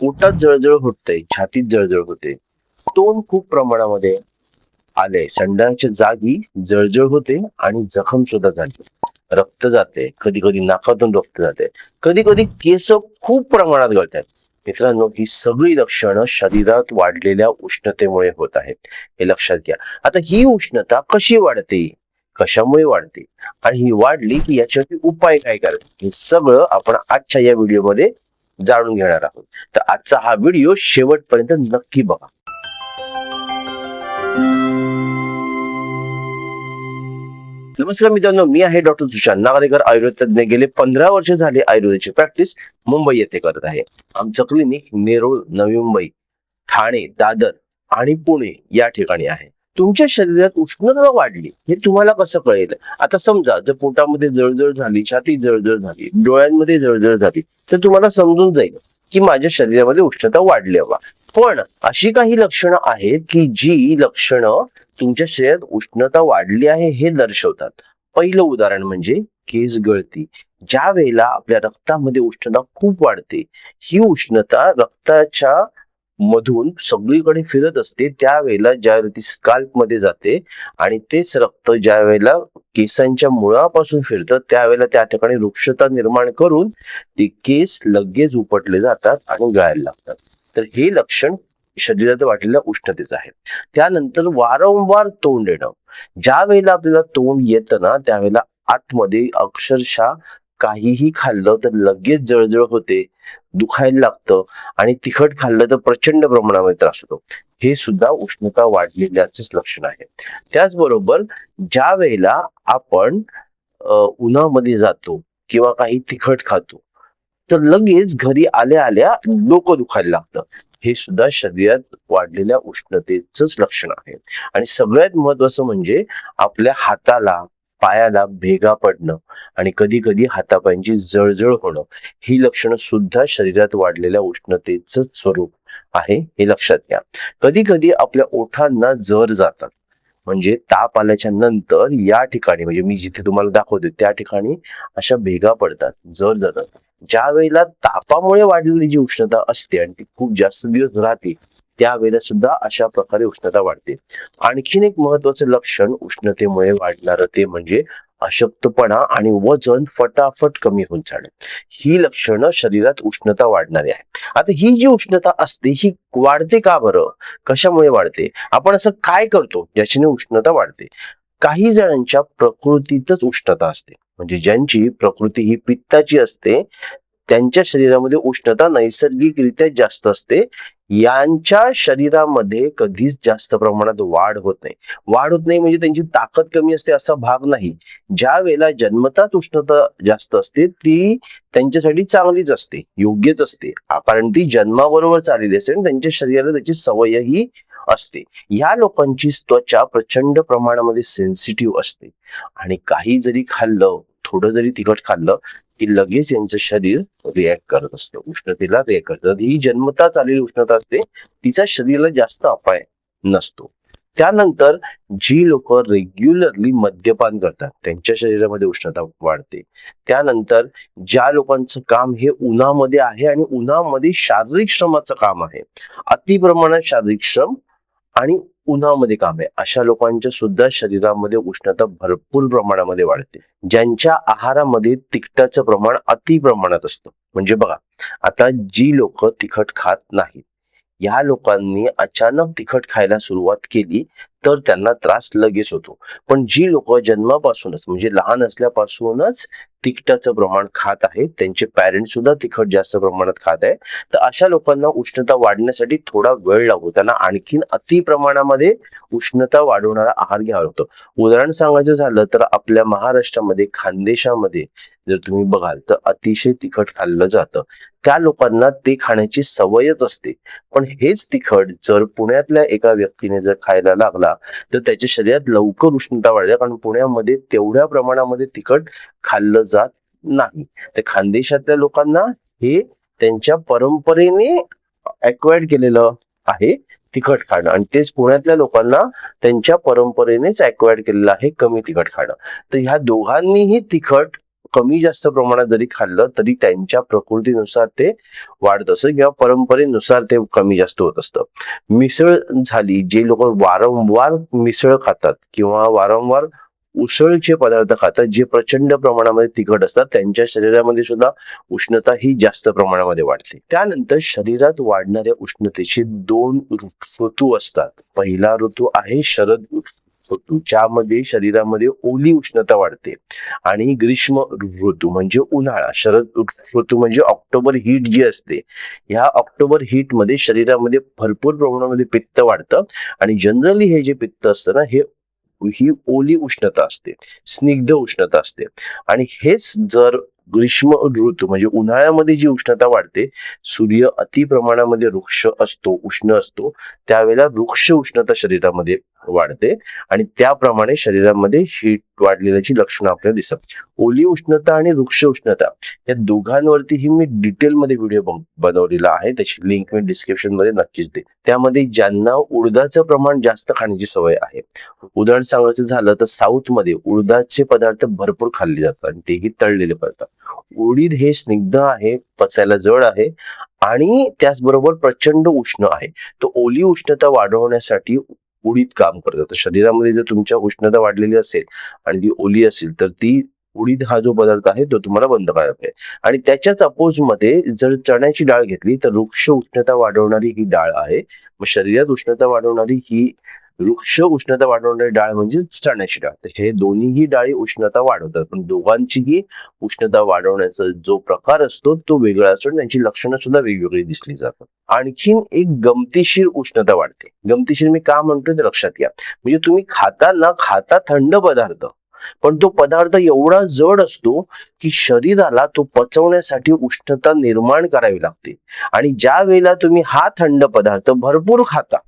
पोटात जळजळ होते छातीत जळजळ होते. तोंड खूप प्रमाणामध्ये आले. संडाच्या जागी जळजळ होते आणि जखम सुद्धा झाली. रक्त जाते. कधी कधी नाकातून रक्त जाते. कधी कधी केस खूप प्रमाणात गळतात. मित्रांनो ही सगळी लक्षणं शरीरात वाढलेल्या उष्णतेमुळे होत आहेत. हे लक्षात घ्या. आता ही उष्णता कशी वाढते? कशामुळे वाढते? आणि ही वाढली की याच्यावरती उपाय काय करायचे? हे सगळं आपण आजच्या या व्हिडिओमध्ये जाणून घेणार आहोत. तर आजचा हा व्हिडिओ शेवटपर्यंत नक्की बघा. नमस्कार मित्रांनो मी आहे डॉक्टर सुशांत नागरेकर आयुर्वेद तज्ञ गेले पंधरा वर्ष झाले आयुर्वेदाची प्रॅक्टिस मुंबई येथे करत आहे. आमचं क्लिनिक नेरूळ नवी मुंबई ठाणे दादर आणि पुणे या ठिकाणी आहे. तुमच्या शरीरात उष्णता वाढली हे तुम्हाला कसं कळेल? आता समजा जर पोटामध्ये जळजळ झाली छाती जळजळ झाली डोळ्यांमध्ये जळजळ झाली तर तुम्हाला समजून जाईल की माझ्या शरीरामध्ये उष्णता वाढली हवा. पण अशी काही लक्षणं आहेत की जी लक्षणं तुमच्या शरीरात उष्णता वाढली आहे हे दर्शवतात. पहिलं उदाहरण म्हणजे केस गळती. ज्या वेळेला आपल्या रक्तामध्ये उष्णता खूप वाढते ही उष्णता रक्ताच्या मधून सगळीकडे फिरत असते त्यावेळेला ज्या ती स्काल्पमध्ये जाते आणि तेच रक्त ज्या वेळेला केसांच्या मुळापासून फिरतं त्यावेळेला त्या ठिकाणी वृक्षता निर्माण करून ते केस लगेच उपटले जातात आणि गळायला लागतात. तर हे लक्षण शरीरात वाढलेल्या उष्णतेचं आहे. त्यानंतर वारंवार तोंड येणं. ज्या वेळेला आपल्याला तोंड येतं ना त्यावेळेला आतमध्ये अक्षरशः काहीही खाल्लं तर लगेच जळजळ होते दुखायला लागतं आणि तिखट खाल्लं तर प्रचंड प्रमाणामध्ये त्रास होतो. हे सुद्धा उष्णता वाढलेल्याच लक्षण आहे. त्याचबरोबर ज्या वेळेला आपण उन्हामध्ये जातो किंवा काही तिखट खातो तर लगेच घरी आल्या आल्या डोकं दुखायला लागतं. हे सुद्धा शरीरात वाढलेल्या उष्णतेच लक्षण आहे. आणि सगळ्यात महत्वाचं म्हणजे आपल्या हाताला पायाला भेगा पडणं आणि कधी कधी हातापायांची जळजळ होणं ही लक्षणं सुद्धा शरीरात वाढलेल्या उष्णतेच स्वरूप आहे हे लक्षात घ्या. कधी कधी आपल्या ओठांना जर जातात म्हणजे ताप आल्याच्यानंतर या ठिकाणी म्हणजे मी जिथे तुम्हाला दाखवते त्या ठिकाणी अशा भेगा पडतात जर जातात. ज्या वेळेला तापामुळे वाढलेली जी उष्णता असते आणि ती खूप जास्त दिवस राहते त्यावेळेला सुद्धा अशा प्रकारे उष्णता वाढते. आणखीन एक महत्वाचं लक्षण उष्णतेमुळे वाढणारं ते म्हणजे अशक्तपणा आणि वजन फटाफट कमी होऊन जाणं. ही लक्षणं शरीरात उष्णता वाढणारी आहे आता ही जी उष्णता असते ही वाढते का बरं? कशामुळे वाढते? आपण असं काय करतो ज्याच्याने उष्णता वाढते? काही जणांच्या प्रकृतीतच उष्णता असते. म्हणजे ज्यांची प्रकृती ही पित्ताची असते त्यांच्या शरीरामध्ये उष्णता नैसर्गिकरित्या जास्त असते. यांच्या शरीरामध्ये कधीच जास्त प्रमाणात वाढ होत नाही. वाढ होत नाही म्हणजे त्यांची ताकद कमी असते असा भाग नाही. ज्या वेळेला जन्मताच उष्णता जास्त असते ती त्यांच्यासाठी चांगलीच असते योग्यच असते. कारण ती जन्माबरोबर चाललेली असते आणि त्यांच्या शरीराला त्याची सवयही असते. या लोकांची त्वचा प्रचंड प्रमाणामध्ये सेन्सिटिव्ह असते. आणि काही जरी खाल्लं थोडं जरी तिखट खाल्लं की लगेच यांचं शरीर रिॲक्ट करत असतं. उष्णतेला रिॲक्ट करतात ही जन्मताच आलेली उष्णता असते. तिचा शरीराला जास्त अपाय नसतो. त्यानंतर जी लोक रेग्युलरली मद्यपान करतात त्यांच्या शरीरामध्ये उष्णता वाढते. त्यानंतर ज्या लोकांचं काम हे उन्हामध्ये आहे आणि उन्हामध्ये शारीरिक श्रमाचं काम आहे अति प्रमाणात शारीरिक श्रम आणि उन्हामध्ये काम आहे. अशा लोकांच्या सुद्धा शरीरामध्ये उष्णता भरपूर प्रमाणामध्ये वाढते. ज्यांच्या आहारामध्ये तिखटाचं प्रमाण अति प्रमाणात असतं. म्हणजे बघा आता जी लोक तिखट खात नाहीत या लोकांनी अचानक तिखट खायला सुरुवात केली तर त्यांना त्रास लगेच होतो. पण जी लोक जन्मापासूनच म्हणजे लहान असल्यापासूनच तिखटाचं प्रमाण खात आहेत त्यांचे पॅरेंट सुद्धा तिखट जास्त प्रमाणात खात आहे तर अशा लोकांना उष्णता वाढण्यासाठी थोडा वेळ लागतो. त्यांना आणखीन अति प्रमाणामध्ये उष्णता वाढवणारा आहार घ्यावा लागतो. उदाहरण सांगायचं झालं तर आपल्या महाराष्ट्रामध्ये खानदेशामध्ये जर तुम्ही बघाल तर अतिशय तिखट खाल्लं जातं. त्या लोकांना ते खाण्याची सवयच असते. पण हेच तिखट जर पुण्यातल्या एका व्यक्तीने जर खायला लागला तर त्याच्या शरीरात लवकर उष्णता वाढते कारण पुण्यामध्ये तेवढ्या प्रमाणामध्ये तिखट खाल्लं जात नाही. तर खानदेशातल्या लोकांना हे त्यांच्या परंपरेने अक्वायर्ड केलेलं आहे तिखट खाणं. आणि तेच पुण्यातल्या लोकांना त्यांच्या परंपरेनेच अक्वायर्ड केलेलं आहे कमी तिखट खाणं. तर ह्या दोघांनीही तिखट कमी जास्त प्रमाणात जरी खाल्लं तरी त्यांच्या प्रकृतीनुसार ते वाढत असतं किंवा परंपरेनुसार ते कमी जास्त होत असतं. मिसळ झाली जे लोक वारंवार मिसळ खातात किंवा वारंवार उसळचे पदार्थ खातात जे प्रचंड प्रमाणामध्ये तिखट असतात त्यांच्या शरीरामध्ये सुद्धा उष्णता ही जास्त प्रमाणामध्ये वाढते. त्यानंतर शरीरात वाढणाऱ्या उष्णतेचे दोन ऋतू असतात. पहिला ऋतू आहे शरद होतो ज्यामध्ये शरीरामध्ये ओली उष्णता वाढते. आणि ग्रीष्म ऋतू म्हणजे उन्हाळा. शरद ऋतू म्हणजे ऑक्टोबर हीट जी असते ह्या ऑक्टोबर हीटमध्ये शरीरामध्ये भरपूर प्रमाणामध्ये पित्त वाढतं. आणि जनरली हे जे पित्त असतं ना हे ही ओली उष्णता असते स्निग्ध उष्णता असते. आणि हेच जर ग्रीष्म ऋतू म्हणजे उन्हाळ्यामध्ये जी उष्णता वाढते सूर्य अति प्रमाणामध्ये वृक्ष असतो उष्ण असतो त्यावेळेला वृक्ष उष्णता शरीरामध्ये वाढते आणि त्याप्रमाणे शरीरामध्ये हीट वाढलेल्याची लक्षणं आपल्याला दिसतात. ओली उष्णता आणि वृक्ष उष्णता या दोघांवरतीही मी डिटेलमध्ये व्हिडिओ बनवलेला आहे. त्याची लिंक मी डिस्क्रिप्शनमध्ये नक्कीच दे त्यामध्ये ज्यांना उडदाचं प्रमाण जास्त खाण्याची सवय आहे. उदाहरण सांगायचं झालं तर साऊथमध्ये उडदाचे पदार्थ भरपूर खाल्ले जातात आणि तेही तळलेले पदार्थ. उडीद हे स्निग्ध आहे पचायला जड आहे आणि त्याचबरोबर प्रचंड उष्ण आहे. तो ओली उष्णता वाढवण्यासाठी उडीद काम करतं तर शरीरामध्ये जर तुमच्या उष्णता वाढलेली असेल आणि ती ओली असेल तर ती उडीद हा जो पदार्थ आहे तो तुम्हाला बंद करायला पाहिजे. आणि त्याच्याच अपोजमध्ये जर चण्याची डाळ घेतली तर वृक्ष उष्णता वाढवणारी ही डाळ आहे. मग शरीरात उष्णता वाढवणारी ही वृक्ष उष्णता वाढवणारी डाळ म्हणजे चण्याची डाळ. हे दोन्हीही डाळी उष्णता वाढवतात. पण दोघांचीही उष्णता वाढवण्याचा जो प्रकार असतो तो वेगळा असतो त्यांची लक्षणं सुद्धा वेगवेगळी दिसली जातात. आणखीन एक गमतीशीर उष्णता वाढते. गमतीशीर मी का म्हणतोय ते लक्षात घ्या. म्हणजे तुम्ही खाता ना खाता थंड पदार्थ पण तो पदार्थ एवढा जड असतो की शरीराला तो पचवण्यासाठी उष्णता निर्माण करावी लागते. आणि ज्या वेळेला तुम्ही हा थंड पदार्थ भरपूर खाता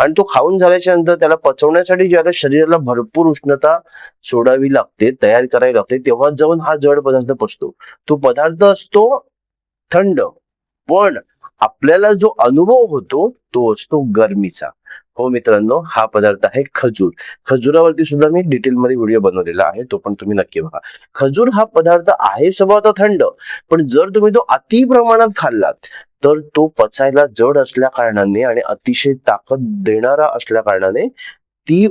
आणि तो खाऊन झाल्याच्यानंतर त्याला पचवण्यासाठी ज्याला शरीराला भरपूर उष्णता सोडावी लागते तयार करावी लागते तेव्हा जाऊन हा जड पदार्थ पचतो. तो पदार्थ असतो थंड पण आपल्याला जो अनुभव होतो तो असतो गरमीचा. हो मित्रांनो हा पदार्थ आहे खजूर. खजुरावरती सुद्धा मी डिटेलमध्ये व्हिडिओ बनवलेला आहे तो पण तुम्ही नक्की बघा. खजूर हा पदार्थ आहे स्वभावता थंड पण जर तुम्ही तो अति प्रमाणात खाल्लात तर तो पचायला जड असल्या कारणाने आणि अतिशय ताकद देणारा असल्या कारणाने ती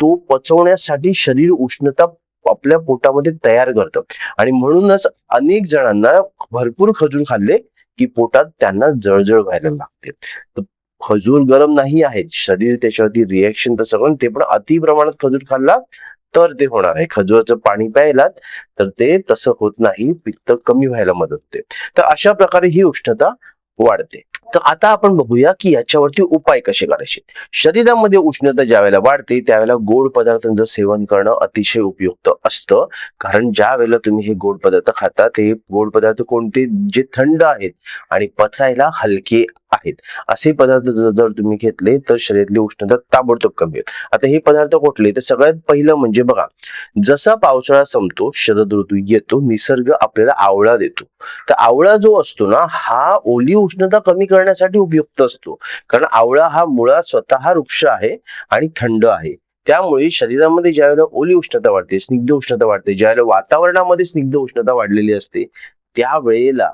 तो पचवण्यासाठी शरीर उष्णता आपल्या पोटामध्ये तयार करतं. आणि म्हणूनच अनेक जणांना भरपूर खजूर खाल्ले की पोटात त्यांना जळजळ व्हायला लागते. तर खजूर गरम नाही आहेत शरीर त्याच्यावरती रिएक्शन तर सगळं ते पण अति प्रमाणात खजूर खाल्ला तर ते होणार आहे. खजूराचं पाणी प्यायलात तर ते तसं होत नाही. पित्त कमी व्हायला मदत होते. तर अशा प्रकारे ही उष्णता वाढते तर आता आपण बघूया की याच्यावरती उपाय कसे करायचे. शरीरामध्ये उष्णता ज्यावेळेला वाढते त्यावेळेला गोड पदार्थांचं सेवन करणं अतिशय उपयुक्त असतं. कारण ज्या वेळेला तुम्ही हे गोड पदार्थ खाता ते गोड पदार्थ कोणते? जे थंड आहेत आणि पचायला हलके आहेत. असे पदार्थ जर तुम्ही घेतले तर शरीरातली उष्णता ताबडतोब कमी होईल. आता हे पदार्थ कुठले? तर सगळ्यात पहिलं म्हणजे बघा जसा पावसाळा संपतो शरद ऋतू येतो निसर्ग आपल्याला आवळा देतो. तर आवळा जो असतो ना हा ओली उष्णता कमी करण्यासाठी उपयुक्त असतो. कारण आवळा हा मुळात स्वतः वृक्ष आहे आणि थंड आहे. त्यामुळे शरीरामध्ये ज्यावेळेला ओली उष्णता वाढते स्निग्ध उष्णता वाढते ज्यावेळेला वातावरणामध्ये स्निग्ध उष्णता वाढलेली असते त्यावेळेला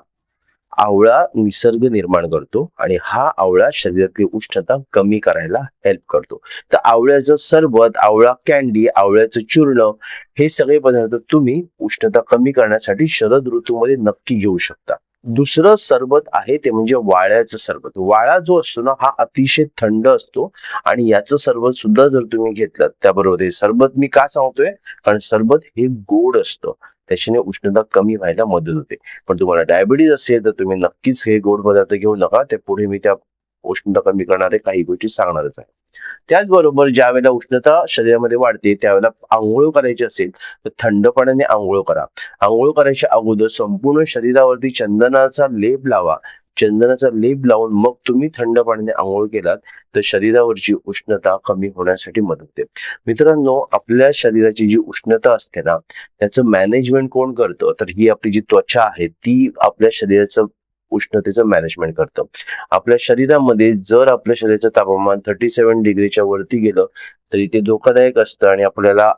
आवळा निसर्ग निर्माण करतो आणि हा आवळा शरीरातली उष्णता कमी करायला हेल्प करतो. तर आवळ्याचं सरबत आवळा कॅन्डी आवळ्याचं चूर्ण हे सगळे पदार्थ तुम्ही उष्णता कमी करण्यासाठी शरद ऋतूमध्ये नक्की घेऊ शकता. दुसरं सरबत आहे ते म्हणजे वाळ्याचं सरबत. वाळा जो असतो ना हा अतिशय थंड असतो आणि याचं सरबत सुद्धा जर तुम्ही घेतलं त्याबरोबर हे सरबत मी का सांगतोय? कारण सरबत हे गोड असतं. त्याच्याने उष्णता कमी व्हायला मदत होते. पण तुम्हाला डायबिटीज असेल तर तुम्ही नक्कीच हे गोड पदार्थ घेऊ नका. ते पुढे मी त्या उष्णता कमी करणारे काही गोष्टी सांगणारच आहे. त्याचबरोबर ज्या वेळेला उष्णता शरीरामध्ये वाढते त्यावेळेला आंघोळ करायची असेल तर थंड पाण्याने आंघोळ करा. आंघोळ करायच्या अगोदर संपूर्ण शरीरावरती चंदनाचा लेप लावा. चंदनाचा लेप लावून मग तुम्ही थंड पाण्याने आंघोळ केलात तर शरीरावरची उष्णता कमी होण्यासाठी मदत होते. मित्रांनो आपल्या शरीराची जी उष्णता असते ना त्याचं मॅनेजमेंट कोण करतं? तर ही आपली जी त्वचा आहे ती आपल्या शरीराचं उष्णतेचं मॅनेजमेंट करतं. आपल्या शरीरामध्ये जर आपल्या शरीराचं तापमान थर्टी सेव्हन डिग्रीच्या वरती गेलं तरी ते धोकादायक असतं आणि आपल्याला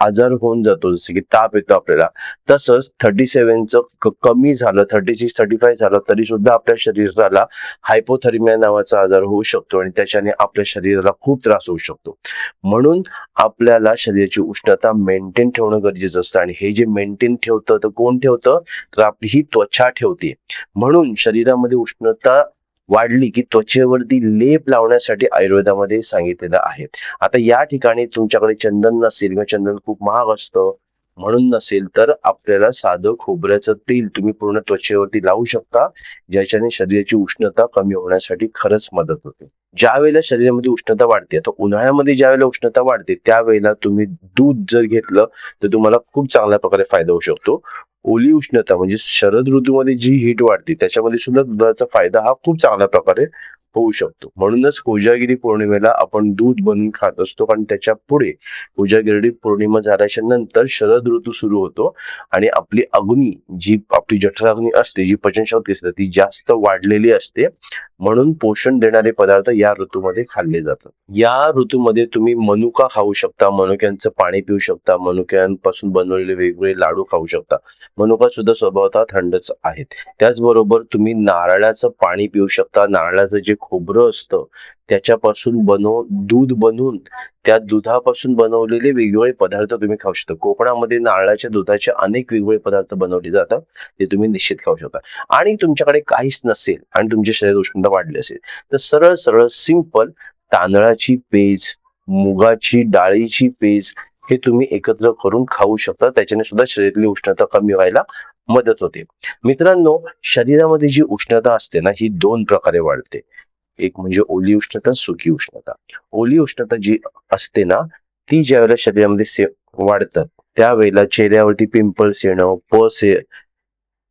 आजार होऊन जातो जसं की ताप येतो आपल्याला. तसंच थर्टी सेव्हनचं कमी झालं थर्टी सिक्स थर्टी फाय झालं तरी सुद्धा आपल्या शरीराला हायपोथर्मिया नावाचा आजार होऊ शकतो आणि त्याच्याने आपल्या शरीराला खूप त्रास होऊ शकतो. म्हणून आपल्याला शरीराची उष्णता मेंटेन ठेवणं गरजेचं असतं आणि हे जे मेंटेन ठेवतं तर कोण ठेवतं? तर आपली ही त्वचा ठेवते. म्हणून शरीरामध्ये उष्णता वाढली की त्वचेवरती लेप लावण्यासाठी आयुर्वेदामध्ये सांगितलेलं आहे. आता या ठिकाणी तुमच्याकडे चंदन नसेल किंवा चंदन खूप महाग असतं म्हणून नसेल तर आपल्याला साधं खोबऱ्याचं तेल तुम्ही पूर्ण त्वचेवरती लावू शकता ज्याच्याने शरीराची उष्णता कमी होण्यासाठी खरंच मदत होते. ज्या वेळेला शरीरामध्ये उष्णता वाढते आता उन्हाळ्यामध्ये ज्या वेळेला उष्णता वाढते त्यावेळेला तुम्ही दूध जर घेतलं तर तुम्हाला खूप चांगल्या प्रकारे फायदा होऊ शकतो. ओली उष्णता म्हणजे शरद ऋतूमध्ये जी हीट वाढते त्याच्यामध्ये सुद्धा दुधाचा फायदा हा खूप चांगल्या प्रकारे होऊ शकतो. म्हणूनच कोजागिरी पौर्णिमेला आपण दूध बनवून खात असतो कारण त्याच्या पुढे कोजागिरी पौर्णिमा झाल्याच्यानंतर शरद ऋतू सुरू होतो आणि आपली अग्नी जी आपली जठराग्नी असते जी पचनशक्ती असते ती जास्त वाढलेली असते. म्हणून पोषण देणारे पदार्थ या ऋतूमध्ये खाल्ले जातात. या ऋतूमध्ये तुम्ही मनुका खाऊ शकता मनुक्यांचं पाणी पिऊ शकता मनुक्यांपासून बनवलेले वेगवेगळे लाडू खाऊ शकता. मनुका सुद्धा स्वभावतः थंडच आहेत. त्याचबरोबर तुम्ही नारळाचं पाणी पिऊ शकता. नारळाचं जे खोबरं असतं त्याच्यापासून बनव दूध बनवून त्या दुधापासून बनवलेले वेगवेगळे पदार्थ तुम्ही खाऊ शकता. कोकणामध्ये नारळाच्या दुधाचे अनेक वेगवेगळे पदार्थ बनवले जातात ते तुम्ही निश्चित खाऊ शकता. आणि तुमच्याकडे काहीच नसेल आणि तुमच्या शरीर उष्णता वाढली असेल तर सरळ सरळ सिंपल तांदळाची पेज मुगाची डाळीची पेज हे तुम्ही एकत्र करून खाऊ शकता. त्याच्याने सुद्धा शरीरातली उष्णता कमी व्हायला मदत होते. मित्रांनो शरीरामध्ये जी उष्णता असते ना ही दोन प्रकारे वाढते. एक म्हणजे ओली उष्णता सुकी उष्णता. ओली उष्णता जी असते ना ती ज्या वेळेला शरीरामध्ये से वाढतात त्यावेळेला चेहऱ्यावरती पिंपल्स येणं पस ये-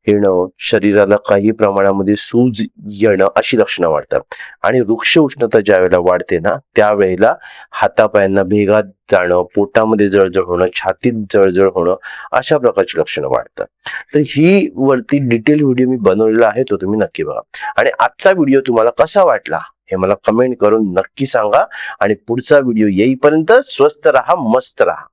येणं शरीराला काही प्रमाणामध्ये सूज येणं अशी लक्षणं वाढतात. आणि वृक्ष उष्णता ज्या वेळेला वाढते ना त्यावेळेला हातापायांना भेगात जाणं पोटामध्ये जळजळ होणं छातीत जळजळ होणं अशा प्रकारची लक्षणं वाढतात. तर ही वरती डिटेल व्हिडिओ मी बनवलेला आहे तो तुम्ही नक्की बघा. आणि आजचा व्हिडिओ तुम्हाला कसा वाटला हे मला कमेंट करून नक्की सांगा. आणि पुढचा व्हिडिओ येईपर्यंत स्वस्त राहा मस्त राहा.